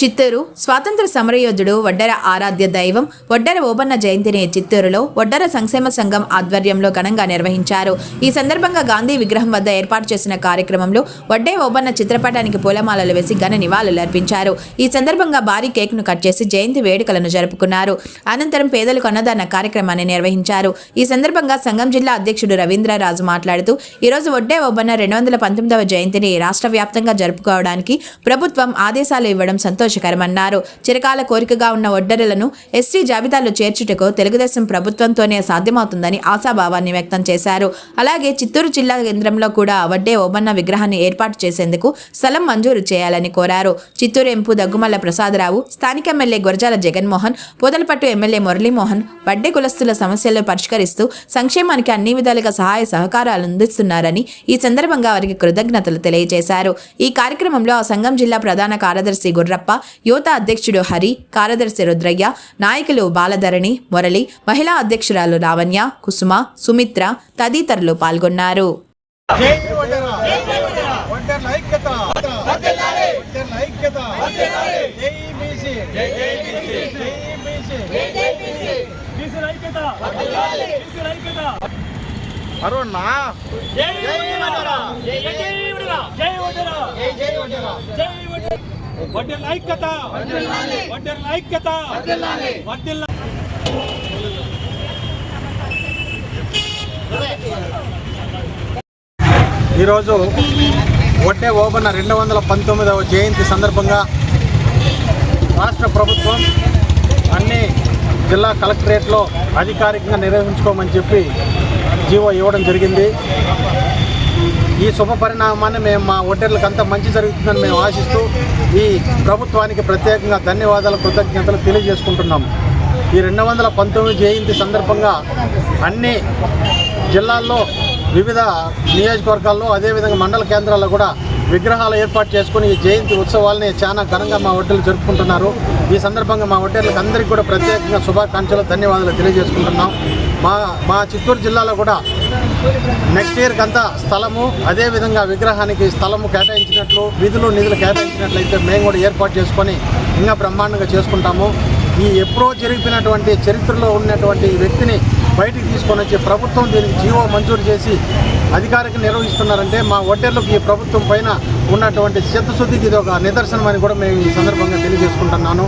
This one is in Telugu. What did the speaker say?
చిత్తూరు స్వాతంత్ర సమరయోధుడు వడ్డెర ఆరాధ్య దైవం వడ్డెర ఓబన్న జయంతిని చిత్తూరులో వడ్డెర సంక్షేమ సంఘం ఆధ్వర్యంలో ఘనంగా నిర్వహించారు. ఈ సందర్భంగా గాంధీ విగ్రహం వద్ద ఏర్పాటు చేసిన కార్యక్రమంలో వడ్డే ఓబన్న చిత్రపటానికి పూలమాలలు వేసి ఘన నివాళులు అర్పించారు. ఈ సందర్భంగా భారీ కేక్ను కట్ చేసి జయంతి వేడుకలను జరుపుకున్నారు. అనంతరం పేదలకు అన్నదాన కార్యక్రమాన్ని నిర్వహించారు. ఈ సందర్భంగా సంఘం జిల్లా అధ్యక్షుడు రవీంద్రరాజు మాట్లాడుతూ ఈరోజు వడ్డే ఓబన్న రెండు వందల పంతొమ్మిదవ జయంతిని రాష్ట్ర వ్యాప్తంగా జరుపుకోవడానికి ప్రభుత్వం ఆదేశాలు ఇవ్వడం సంతోషం సంతోషకరమన్నారు. చిరకాల కోరికగా ఉన్న ఒడ్డరులను ఎస్టీ జాబితాలో చేర్చుటకు తెలుగుదేశం ప్రభుత్వంతోనే సాధ్యమవుతుందని ఆశాభావాన్ని వ్యక్తం చేశారు. అలాగే చిత్తూరు జిల్లా కేంద్రంలో కూడా వడ్డే ఓబన్న విగ్రహాన్ని ఏర్పాటు చేసేందుకు స్థలం మంజూరు చేయాలని కోరారు. చిత్తూరు ఎంపు దగ్గుమల్ల ప్రసాదరావు స్థానిక ఎమ్మెల్యే గురజాల జగన్మోహన్ పొదలపట్టు ఎమ్మెల్యే మురళీమోహన్ వడ్డే కులస్తుల సమస్యలు పరిష్కరిస్తూ సంక్షేమానికి అన్ని విధాలుగా సహాయ సహకారాలు అందిస్తున్నారని ఈ సందర్భంగా వారికి కృతజ్ఞతలు తెలియజేశారు. ఈ కార్యక్రమంలో ఆ సంఘం జిల్లా ప్రధాన కార్యదర్శి గుర్రప్ప యువత అధ్యక్షుడు హరి కార్యదర్శి రుద్రయ్య నాయకులు బాలధరణి మురళి మహిళా అధ్యక్షురాలు లావణ్య కుసుమ సుమిత్ర తదితరులు పాల్గొన్నారు. జై జై జై జై అరుణ్ జై జై జై జై వడ్డెర ఐక్యత. ఐక్యత. ఈరోజు వడ్డే ఓబన్న రెండు వందల పంతొమ్మిదవ జయంతి సందర్భంగా రాష్ట్ర ప్రభుత్వం అన్ని జిల్లా కలెక్టరేట్లో అధికారికంగా నిర్వహించుకోమని చెప్పి జీవో ఇవ్వడం జరిగింది. ఈ శుభ పరిణామాన్ని మేము మా ఒడ్డర్లకు అంతా మంచి జరుగుతుందని మేము ఆశిస్తూ ఈ ప్రభుత్వానికి ప్రత్యేకంగా ధన్యవాదాలు కృతజ్ఞతలు తెలియజేసుకుంటున్నాము ఈ రెండు వందల పంతొమ్మిది జయంతి సందర్భంగా అన్ని జిల్లాల్లో వివిధ నియోజకవర్గాల్లో అదేవిధంగా మండల కేంద్రాల్లో కూడా విగ్రహాలు ఏర్పాటు చేసుకుని ఈ జయంతి ఉత్సవాలని చాలా ఘనంగా మా ఒడ్డలు జరుపుకుంటున్నారు. ఈ సందర్భంగా మా ఒడ్డర్లకు అందరికీ కూడా ప్రత్యేకంగా శుభాకాంక్షలు ధన్యవాదాలు తెలియజేసుకుంటున్నాం. మా మా చిత్తూరు జిల్లాలో కూడా నెక్స్ట్ ఇయర్కి అంతా స్థలము అదేవిధంగా విగ్రహానికి స్థలము కేటాయించినట్లు విధులు నిధులు కేటాయించినట్లయితే మేము కూడా ఏర్పాటు చేసుకొని ఇంకా బ్రహ్మాండంగా చేసుకుంటాము. ఈ ఎప్పుడో జరిగిపోయినటువంటి చరిత్రలో ఉన్నటువంటి వ్యక్తిని బయటికి తీసుకొని వచ్చి ప్రభుత్వం దీనికి జీవో మంజూరు చేసి అధికారికి నిర్వహిస్తున్నారంటే మా ఒడ్డర్లకు ఈ ప్రభుత్వం పైన ఉన్నటువంటి చిత్తశుద్ధికి ఇది ఒక నిదర్శనం అని కూడా మేము ఈ సందర్భంగా తెలియజేసుకుంటున్నాను.